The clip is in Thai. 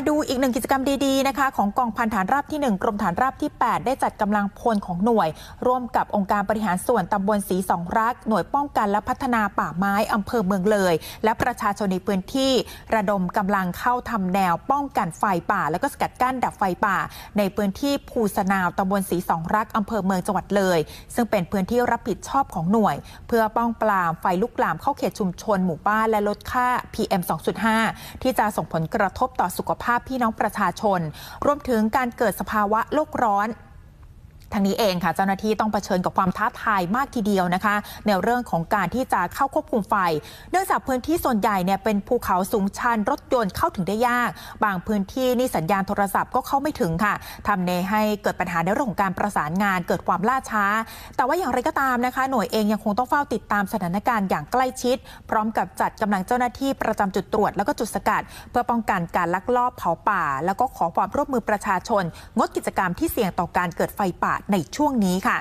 มาดูอีกหนึ่งกิจกรรมดีๆนะคะของกองพันฐานราบที่ 1 กรมฐานราบที่ 8 ได้จัดกำลังพลของหน่วย ร่วมกับองค์การบริหารส่วนตำบลศรีสองรัก หน่วยป้องกันและพัฒนาป่าไม้อำเภอเมืองเลย และประชาชนในพื้นที่ระดมกำลังเข้าทำแนวป้องกันไฟป่า แล้วก็สกัดกั้นดับไฟป่า ในพื้นที่ภูสนาวตำบลศรีสองรักอำเภอเมืองจังหวัดเลย ซึ่งเป็นพื้นที่รับผิดชอบของหน่วย เพื่อป้องปรามไฟลุกลามเข้าเขตชุมชนหมู่บ้านและลดค่า PM 2.5 ที่จะส่งผลกระทบต่อสุขภาพพี่น้องประชาชน รวมถึงการเกิดสภาวะโลกร้อน ทั้งนี้เองค่ะเจ้าหน้าที่ต้องเผชิญกับความท้าทายมากทีเดียวนะคะ ในเรื่องของการที่จะเข้าควบคุมไฟ เนื่องจากพื้นที่ส่วนใหญ่เนี่ยเป็นภูเขาสูงชันรถยนต์เข้าถึงได้ยาก บางพื้นที่นี่สัญญาณโทรศัพท์ก็เข้าไม่ถึงค่ะทำเนให้เกิดปัญหาในเรื่องของการประสานงานเกิดความล่าช้า แต่ว่าอย่างไรก็ตามนะคะ หน่วยเองยังคงต้องเฝ้าติดตามสถานการณ์อย่างใกล้ชิด พร้อมกับจัดกำลังเจ้าหน้าที่ประจำจุดตรวจแล้วก็จุดสกัด เพื่อป้องกันการลักลอบเผาป่า แล้วก็ขอความร่วมมือประชาชน งดกิจกรรมที่เสี่ยงต่อการเกิดไฟป่าในช่วงนี้ค่ะ